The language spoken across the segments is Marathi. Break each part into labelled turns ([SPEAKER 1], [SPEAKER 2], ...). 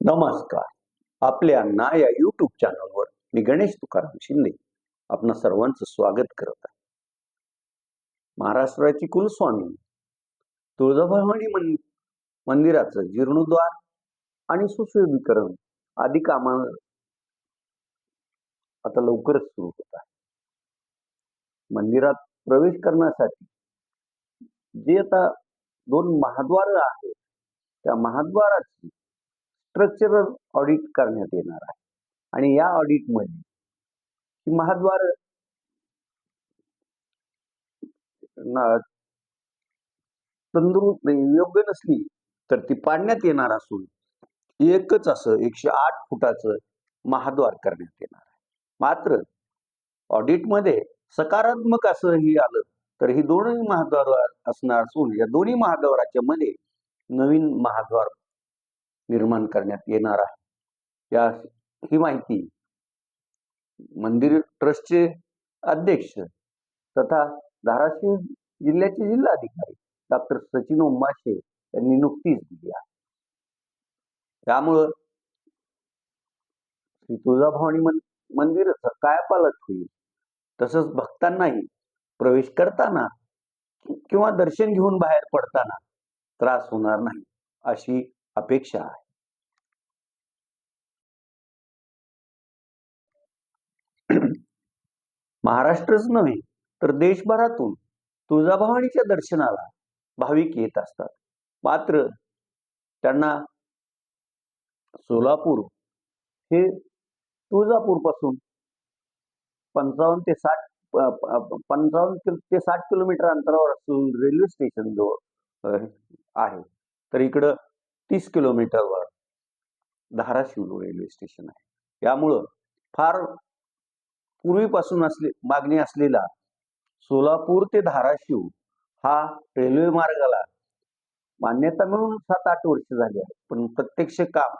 [SPEAKER 1] नमस्कार. आपल्या ना या युट्यूब चॅनलवर मी गणेश तुकाराम शिंदे आपणा सर्वांचं स्वागत करत आहे. महाराष्ट्राची कुलस्वामी तुळजाभवानी मन मंदिराचं जीर्णोद्वार आणि सुशोभीकरण आदी कामा आता लवकरच सुरू होत आहे. मंदिरात प्रवेश करण्यासाठी जे आता दोन महाद्वार आहेत त्या महाद्वाराची स्ट्रक्चरल ऑडिट करण्यात येणार आहे. आणि या ऑडिटमध्ये महाद्वार तंदुरुस्त म्हणजे योग्य नसली तर ती पाडण्यात येणार असून एकच असं एकशे आठ फुटाचं महाद्वार करण्यात येणार आहे. मात्र ऑडिटमध्ये सकारात्मक असंही आलं तर ही दोन्ही महाद्वार असणार असून या दोन्ही महाद्वाराच्या मध्ये नवीन महाद्वार निर्माण करण्यात येणार आहे. या ही माहिती मंदिर ट्रस्टचे अध्यक्ष तथा धाराशिव जिल्ह्याचे जिल्हाधिकारी डॉक्टर सचिन उम्माशे यांनी नुकतीच दिली आहे. त्यामुळं श्री तुळजाभवानी मंदिर कायापालट होईल. तसंच भक्तांनाही प्रवेश करताना किंवा दर्शन घेऊन बाहेर पडताना त्रास होणार नाही अशी अपेक्षा आहे. महाराष्ट्रच नव्हे तर देशभरातून तुळजाभवानीच्या दर्शनाला भाविक येत असतात. मात्र त्यांना सोलापूर हे तुळजापूरपासून पंचावन्न ते साठ पंचावन्न ते साठ किलोमीटर अंतरावर असून रेल्वे स्टेशन जवळ आहे. तर इकडं तीस किलोमीटरवर धाराशिव रेल्वे स्टेशन आहे. यामुळं फार पूर्वीपासून असले मागणी असलेला सोलापूर ते धाराशिव हा रेल्वे मार्गाला मान्यता मिळून सात आठ वर्ष झाली आहे पण प्रत्यक्ष काम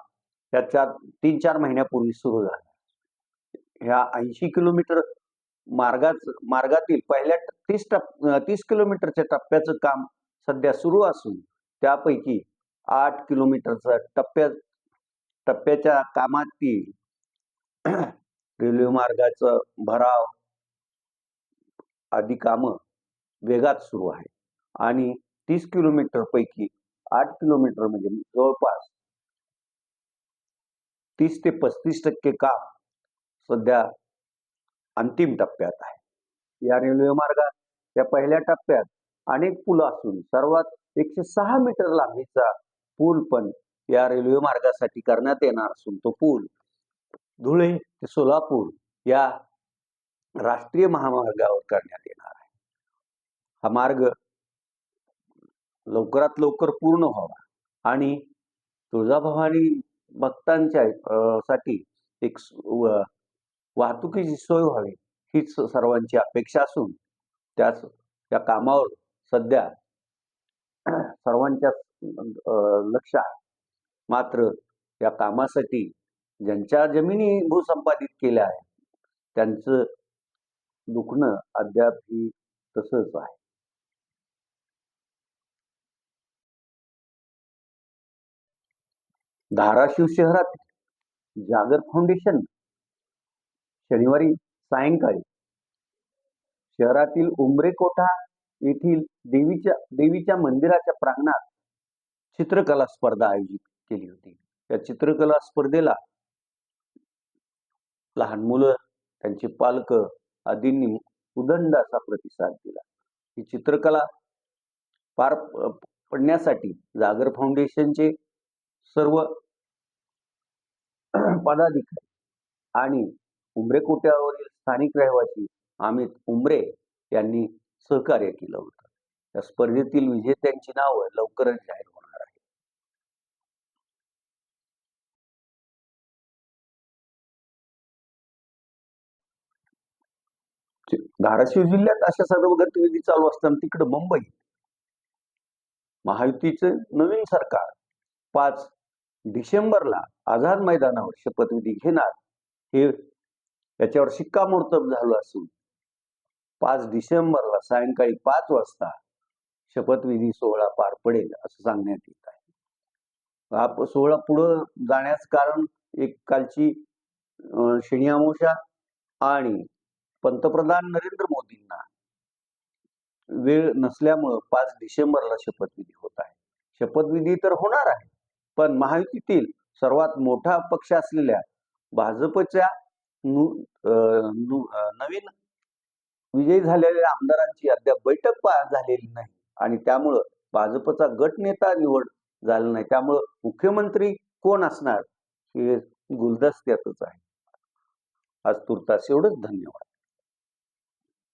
[SPEAKER 1] या चार तीन चार महिन्यापूर्वी सुरू झालं. ह्या ऐंशी किलोमीटर मार्गाच मार्गातील पहिल्या तीस टप तीस किलोमीटरच्या टप्प्याचं काम सध्या सुरू असून त्यापैकी आठ किलोमीटरचा टप्प्या टप्प्याच्या कामातील रेल्वे मार्गाचं भराव आदी कामं वेगात सुरू आहे आणि तीस किलोमीटर पैकी आठ किलोमीटर म्हणजे जवळपास तीस ते पस्तीस टक्के काम सध्या अंतिम टप्प्यात आहे. या रेल्वे मार्गात या पहिल्या टप्प्यात अनेक पूल असून सर्वात एकशे सहा मीटर लांबीचा पूल पण या रेल्वे मार्गासाठी करण्यात येणार असून तो पूल धुळे ते सोलापूर या राष्ट्रीय महामार्गावर करण्यात येणार आहे. हा मार्ग लवकरात लवकर पूर्ण व्हावा आणि तुळजाभवानी भक्तांच्या अं, साठी एक वाहतुकीची सोय व्हावी हीच सर्वांची अपेक्षा असून त्याच या कामावर सध्या सर्वांच्या लक्ष आहे. मात्र या कामासाठी ज्यांच्या जमिनी भूसंपादित केल्या आहेत त्यांचं दुखणं अद्याप ही तसंच आहे. धाराशिव शहरात जागर फाउंडेशन शनिवारी सायंकाळी शहरातील उमरेकोठा येथील देवीच्या देवीच्या मंदिराच्या प्रांगणात चित्रकला स्पर्धा आयोजित केली होती. या चित्रकला स्पर्धेला लहान मुलं त्यांचे पालक आदींनी उदंड असा प्रतिसाद दिला. ही चित्रकला पार पडण्यासाठी जागर फाउंडेशनचे सर्व पदाधिकारी आणि उमरे कोट्यावरील स्थानिक रहिवासी अमित उमरे यांनी सहकार्य केलं होतं. या स्पर्धेतील विजेत्यांची नावं लवकरच जाहीर होणार धाराशिव जिल्ह्यात अशा सर्व गतिविधी चालू असताना तिकडे मुंबई. महायुतीचे नवीन सरकार. पाच डिसेंबरला आझाद मैदानावर शपथविधी घेणार. हे याच्यावर शिक्कामोर्तब झालं असून पाच डिसेंबरला सायंकाळी पाच वाजता शपथविधी सोहळा पार पडेल असं सांगण्यात येत आहे. हा सोहळा पुढं जाण्यास कारण एक कालची अं, आणि पंतप्रधान नरेंद्र मोदींना वेळ नसल्यामुळं पाच डिसेंबरला शपथविधी होत आहे. शपथविधी तर होणार आहे पण महायुतीतील सर्वात मोठा पक्ष असलेल्या भाजपच्या अं, नवीन विजयी झालेल्या आमदारांची अद्याप बैठक झालेली नाही आणि त्यामुळं भाजपचा गटनेता निवड झाला नाही. त्यामुळं मुख्यमंत्री कोण असणार हे गुलदस्त्यातच आहे. आज तुर्तास एवढंच. धन्यवाद.